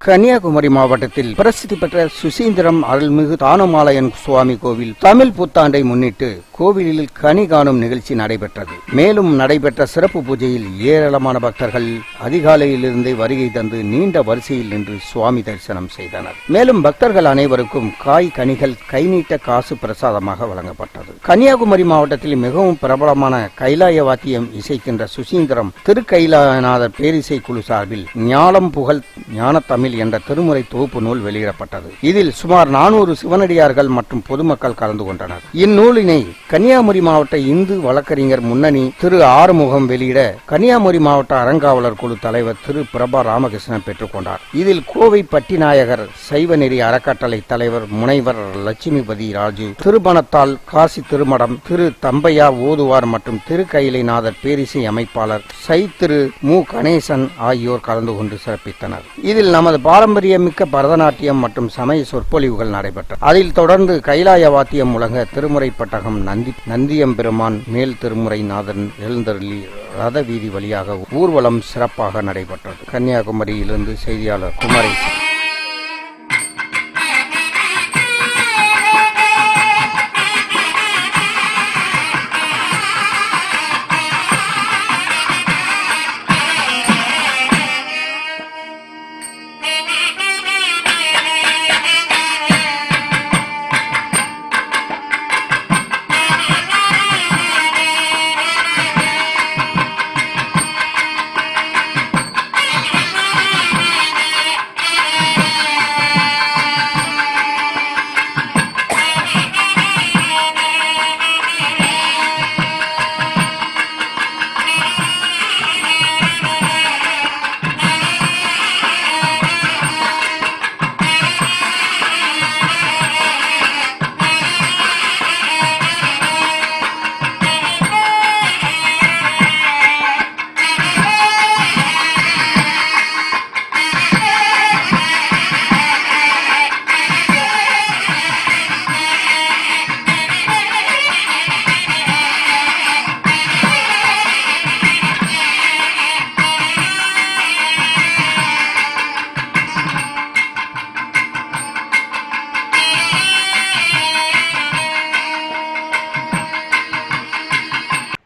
கன்னியாகுமரி மாவட்டத்தில் பிரசித்தி பெற்ற சுசீந்திரம் அருள்மிகு தானுமாலயன் சுவாமி கோவில் தமிழ் புத்தாண்டை முன்னிட்டு கோவிலில் கனி காணும் நிகழ்ச்சி நடைபெற்றது. மேலும் நடைபெற்ற சிறப்பு பூஜையில் ஏராளமான பக்தர்கள் அதிகாலையிலிருந்தே வருகை தந்து நீண்ட வரிசையில் நின்று சுவாமி தரிசனம் செய்தனர். மேலும் பக்தர்கள் அனைவருக்கும் காய் கனிகள் கை நீட்ட காசு பிரசாதமாக வழங்கப்பட்டது. கன்னியாகுமரி மாவட்டத்தில் மிகவும் பிரபலமான கைலாய வாத்தியம் இசைக்கின்ற சுசீந்திரம் திருக்கைலாயநாதர் பேரிசை குழு சார்பில் ஞானம் புகழ் ஞான தமிழ் என்ற திருமுறை தொகுப்பு நூல் வெளியிடப்பட்டது. இதில் சுமார் நானூறு சிவனடியார்கள் மற்றும் பொதுமக்கள் கலந்து கொண்டனர். இந்நூலினை கன்னியாகுமரி மாவட்ட இந்து வழக்கறிஞர் முன்னணி திரு ஆறுமுகம் வெளியிட கன்னியாகுமரி மாவட்ட அறங்காவலர் குழு தலைவர் திரு பிரபா ராமகிருஷ்ணன் பெற்றுக்கொண்டார் இதில் கோவை பட்டிநாயகர் சைவநெறி அறக்கட்டளை தலைவர் முனைவர் லட்சுமிபதி ராஜு திருபணத்தால் காசி திருமடம் திரு தம்பையா ஓதுவார் மற்றும் திருக்கையிலைநாதர் பேரிசை அமைப்பாளர் சை திரு மு கணேசன் ஆகியோர் கலந்து கொண்டு சிறப்பித்தனர். இதில் நமது பாரம்பரியமிக்க பரதநாட்டியம் மற்றும் சமய சொற்பொழிவுகள் நடைபெற்றன அதில் தொடர்ந்து கைலாய வாத்தியம் முழங்க திருமுறை பட்டகம் நந்தி நந்தியம்பெருமான் மேல் திருமுறை நாதன் எழுந்தருளி ரத வீதி வழியாக ஊர்வலம் சிறப்பாக நடைபெற்றது. கன்னியாகுமரியிலிருந்து செய்தியாளர் Kumaresan.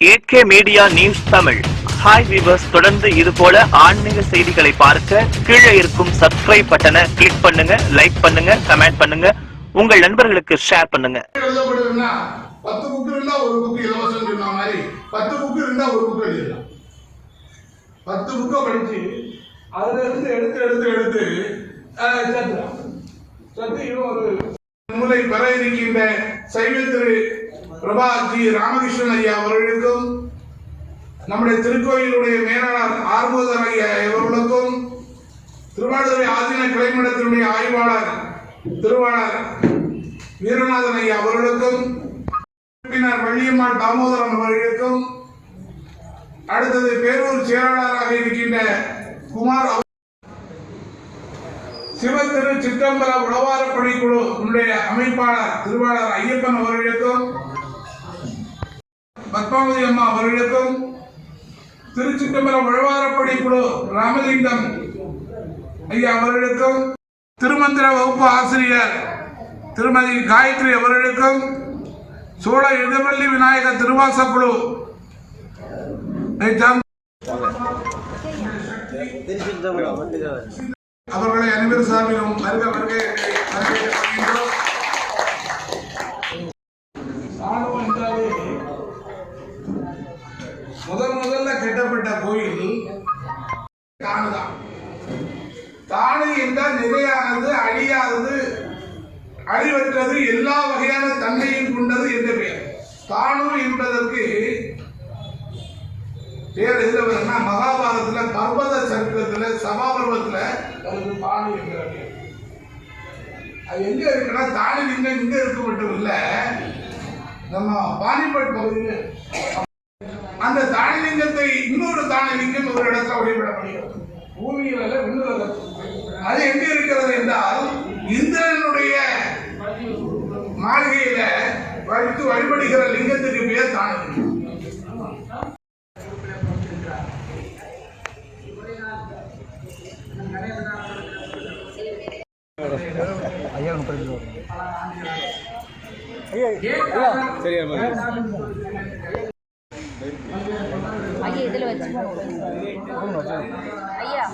AK Media News Tamil. Hi viewers தொடர்ந்து இது போல ஆன்மீக செய்திகளை பார்க்க கீழே இருக்கும் சப்ஸ்கிரைப் பட்டனை கிளிக் பண்ணுங்க லைக் பண்ணுங்க கமெண்ட் பண்ணுங்க. உங்கள் நண்பர்களுக்கு ஷேர் பண்ணுங்க. பத்து புக்கு இருந்தா ஒரு புக்கு இலவசம் சொன்ன மாதிரி பத்து புக்கு இருந்தா ஒரு புக்கு எழுதலாம் பத்து புக்கை படிச்சு அதுல இருந்து எடுத்து எடுத்து எடுத்து சத்து சேர்த்துலாம் இவன் ஒரு நூலை பெற இருக்கின்ற சைவ திரு பிரபா ஜி ராமகிருஷ்ணன் ஐயா அவர்களுக்கும் நம்முடைய திருக்கோயிலுடைய மேலாளர் ஆர்மோதர் ஐயா இவர்களுக்கும் திருவாடுதுறை ஆதீன கிளைமடத்தினுடைய ஆய்வாளர் திருவாளர் வீரநாதன் ஐயா அவர்களுக்கும் உறுப்பினர் வள்ளியம்மாள் தாமோதரன் அவர்களுக்கும் அடுத்தது பேரூர் செயலாளராக இருக்கின்ற குமார் சிவத்திரு சிற்றம்பல உழவார பணிக்குழு உன்னுடைய அமைப்பாளர் திருவாளர் ஐயப்பன் அவர்களுக்கும் பத்மாவதி அம்மா அவர்களுக்கும் திருச்சிட்டம்பரம் உழவாரப்படி குழு ராமலிங்கம் ஐயா அவர்களுக்கும் திருமந்திர வகுப்பு ஆசிரியர் திருமதி காயத்ரி அவர்களுக்கும் சோழ இடவள்ளி விநாயகர் திருவாசக்குழு அவர்களை அனைவரும் சார்பிலும் வருக வருக தானு தான் தானு என்றால் நிலையானது அழியாதது அழிவற்றது எல்லா வகையான தன்மையும் கொண்டது என்று பெயர். தானு என்பதற்கு பேர் எதுல மகாபாரதத்தில் பர்வத சரித்திரத்தில் சபாபர்வத்தில் அதுக்கு தானு என்கிற பேர் அது எங்க இருக்குன்னா தானு லிங்கம் இங்க இருக்க மட்டும் இல்லை நம்ம பாணிபட் பகுதியில் அந்த தானிலிங்கத்தை இன்னொரு தானிலிங்கம் ஒரு இடத்துல வழிபடப்படுகிறது பூமியில் அல்ல விண்ணுலக அது எங்க இருக்கிறது என்றால் இந்திரனுடைய மாளிகையில வைத்து வழிபடுகிற லிங்கத்துக்கு பேர் தானது ஐயா. இதுல வச்சு ஐயா